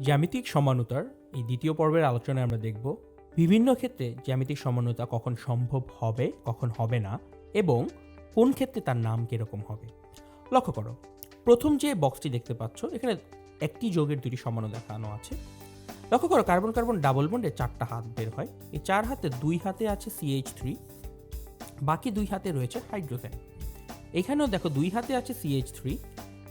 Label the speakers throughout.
Speaker 1: জ্যামিতিক সমানতার এই দ্বিতীয় পর্বের আলোচনায় আমরা দেখব বিভিন্ন ক্ষেত্রে জ্যামিতিক সমানতা কখন সম্ভব হবে, কখন হবে না, এবং কোন ক্ষেত্রে তার নাম কীরকম হবে। লক্ষ্য করো, প্রথম যে বক্সটি দেখতে পাচ্ছ, এখানে একটি যোগের দুটি সমানু দেখানো আছে। লক্ষ্য করো, কার্বন কার্বন ডাবল বন্ডে চারটা হাত বের হয়। এই চার হাতে দুই হাতে আছে সিএইচ থ্রি বাকি দুই হাতে রয়েছে হাইড্রোজেন। এখানেও দেখো দুই হাতে আছে সিএইচ থ্রি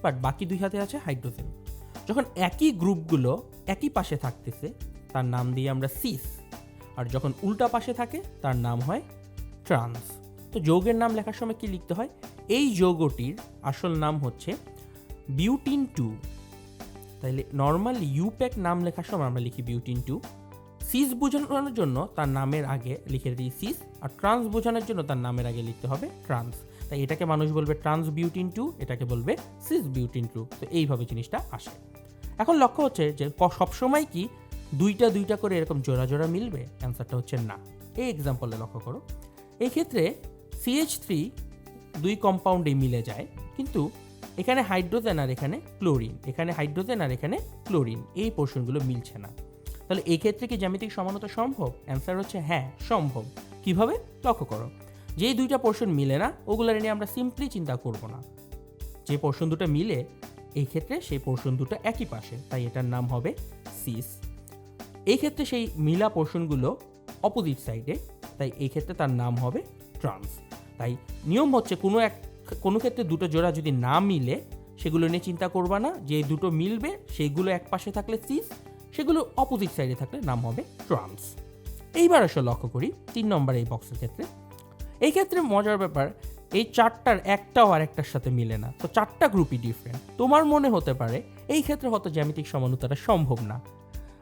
Speaker 1: বাট বাকি দুই হাতে আছে হাইড্রোজেন। যখন একই গ্রুপগুলো একই পাশে থাকতেছে, তার নাম দিয়ে আমরা সিস আর যখন উল্টা পাশে থাকে, তার নাম হয় ট্রান্স তো যৌগের নাম লেখার সময় কি লিখতে হয়? এই যৌগটির আসল নাম হচ্ছে বিউটিন টু তাইলে নর্মাল ইউপ্যাক নাম লেখার সময় আমরা লিখি বিউটিন টু সিস বোঝানোর জন্য তার নামের আগে লিখে দিই সিস আর ট্রান্স বোঝানোর জন্য তার নামের আগে লিখতে হবে ট্রান্স তাই এটাকে মানুষ বলবে ট্রান্স বিউটিন টু এটাকে বলবে সিস বিউটিন টু তো এইভাবে জিনিসটা আসে। এখন লক্ষ্য হচ্ছে যে সবসময় কি দুইটা দুইটা করে এরকম জোড়া জোড়া মিলবে? অ্যান্সারটা হচ্ছে না। এই এক্সাম্পলে লক্ষ্য করো। এই ক্ষেত্রে সিএইচ থ্রি দুই কম্পাউন্ডে মিলে যায়, কিন্তু এখানে হাইড্রোজেন আর এখানে ক্লোরিন এখানে হাইড্রোজেন আর এখানে ক্লোরিন এই পোর্শনগুলো মিলছে না। তাহলে এই ক্ষেত্রে কি জ্যামিতিক সমানতা সম্ভব? অ্যান্সার হচ্ছে হ্যাঁ সম্ভব। কীভাবে? লক্ষ্য করো। যেই দুইটা পোর্শন মিলে না ওগুলো নিয়ে আমরা সিম্পলি চিন্তা করব না। যে পোর্শন দুটো মিলে এই ক্ষেত্রে সেই পোর্শন দুটো একই পাশে, তাই এটার নাম হবে সিস এই ক্ষেত্রে সেই মিলা পোর্শনগুলো অপোজিট সাইডে তাই এই ক্ষেত্রে তার নাম হবে ট্রান্স তাই নিয়ম হচ্ছে কোনো এক, কোনো ক্ষেত্রে দুটো জোড়া যদি না মিলে, সেগুলো নিয়ে চিন্তা করবা না, যে দুটো মিলবে সেইগুলো এক পাশে থাকলে সিস সেগুলো অপোজিট সাইডে থাকলে নাম হবে ট্রান্স এইবার আসলে লক্ষ্য করি, তিন নম্বর এই বক্সের ক্ষেত্রে। এই ক্ষেত্রে মজার ব্যাপার এই চারটার একটাও আরেকটার সাথে মিলে না। তো চারটা গ্রুপই ডিফারেন্ট তোমার মনে হতে পারে, এই ক্ষেত্রে হয়তো জ্যামিতিক সমানুতাটা সম্ভব না।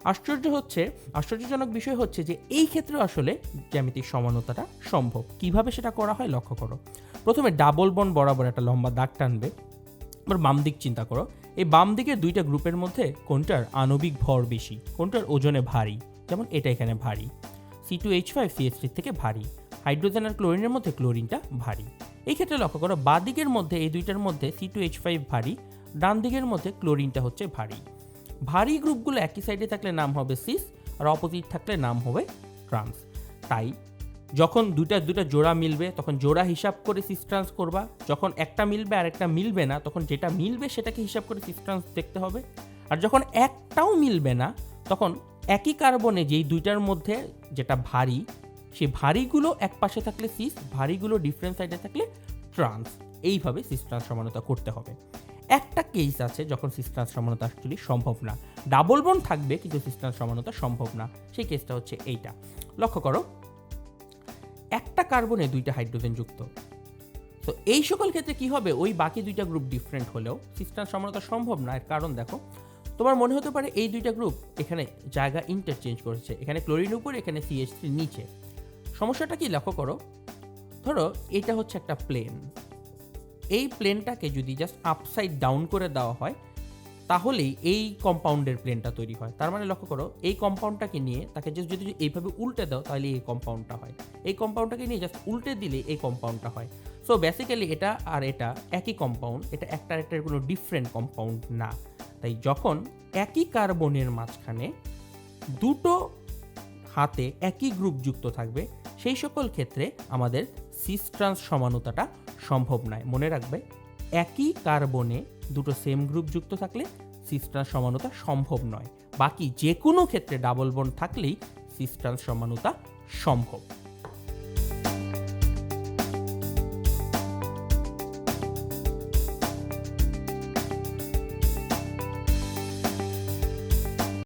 Speaker 1: আশ্চর্য হচ্ছে, আশ্চর্যজনক বিষয় হচ্ছে যে এই ক্ষেত্রে আসলে জ্যামিতিক সমানুতাটা সম্ভব। কীভাবে সেটা করা হয় লক্ষ্য করো। প্রথমে ডাবল বন বরাবর একটা লম্বা দাগ টানবে। এবার বাম দিক চিন্তা করো। এই বাম দিকের দুইটা গ্রুপের মধ্যে কোনটার আণবিক ভর বেশি, কোনটার ওজনে ভারী? যেমন এটা এখানে ভারী। C two H five CS থেকে ভারী। হাইড্রোজেন আর ক্লোরিনের মধ্যে ক্লোরিনটা ভারী। এই ক্ষেত্রে লক্ষ্য করো, বা দিকের মধ্যে, এই দুইটার মধ্যে সি টু এইচ ফাইভ ভারী, ডান দিকের মধ্যে ক্লোরিনটা হচ্ছে ভারী। ভারী গ্রুপগুলো একই সাইডে থাকলে নাম হবে সিস আর অপোজিট থাকলে নাম হবে ট্রান্স তাই যখন দুইটা দুইটা জোড়া মিলবে, তখন জোড়া হিসাব করে সিস ট্রান্স করবা। যখন একটা মিলবে আর একটা মিলবে না, তখন যেটা মিলবে সেটাকে হিসাব করে সিস ট্রান্স দেখতে হবে। আর যখন একটাও মিলবে না, তখন একই কার্বনে যেই দুইটার মধ্যে যেটা ভারী সেই ভারীগুলো এক পাশে থাকলে সিস ভারীগুলো ডিফারেন্ট সাইডে থাকলে ট্রান্স এইভাবে সিস ট্রান্স সমানতা করতে হবে। একটা কেস আছে যখন সিস্টার সমানতা অ্যাকচুয়ালি সম্ভব না। ডাবল বন থাকবে কিন্তু সিস্টার সমানতা সম্ভব না। সেই কেসটা হচ্ছে এইটা। লক্ষ্য করো, একটা কার্বনে দুইটা হাইড্রোজেন যুক্ত। তো এই সকল ক্ষেত্রে কি হবে? ওই বাকি দুইটা গ্রুপ ডিফারেন্ট হলেও সিস্টার সমানতা সম্ভব না। এর কারণ দেখো, তোমার মনে হতে পারে এই দুইটা গ্রুপ এখানে জায়গা ইন্টারচেঞ্জ করেছে। এখানে ক্লোরিন উপর, এখানে সিএইচ থ্রি নিচে। সমস্যাটা কি লক্ষ্য করো? ধরো এটা হচ্ছে একটা প্লেন এই প্লেনটাকে যদি জাস্ট আপসাইড ডাউন করে দেওয়া হয়, তাহলেই এই কম্পাউন্ডের প্লেনটা তৈরি হয়। তার মানে লক্ষ্য করো, এই কম্পাউন্ডটাকে নিয়ে তাকে জাস্ট যদি এইভাবে উল্টে দাও, তাহলে এই কম্পাউন্ডটা হয়। এই কম্পাউন্ডটাকে নিয়ে জাস্ট উল্টে দিলে এই কম্পাউন্ডটা হয়। সো বেসিক্যালি এটা আর এটা একই কম্পাউন্ড এটা একটা আরেকটার কোনো ডিফারেন্ট কম্পাউন্ড না। তাই যখন একই কার্বনের মাঝখানে দুটো হাতে একই গ্রুপ যুক্ত থাকবে সেই সকল ক্ষেত্রে আমাদের সিস ট্রান্স সমানতাটা সম্ভব নয়। মনে রাখবে, একই কার্বনে দুটো সেম গ্রুপ যুক্ত থাকলে সিস ট্রান্স সমানতা সম্ভব নয়। বাকি যে কোনো ক্ষেত্রে ডাবল বন্ড থাকলেই সিস ট্রান্স সমানতা সম্ভব।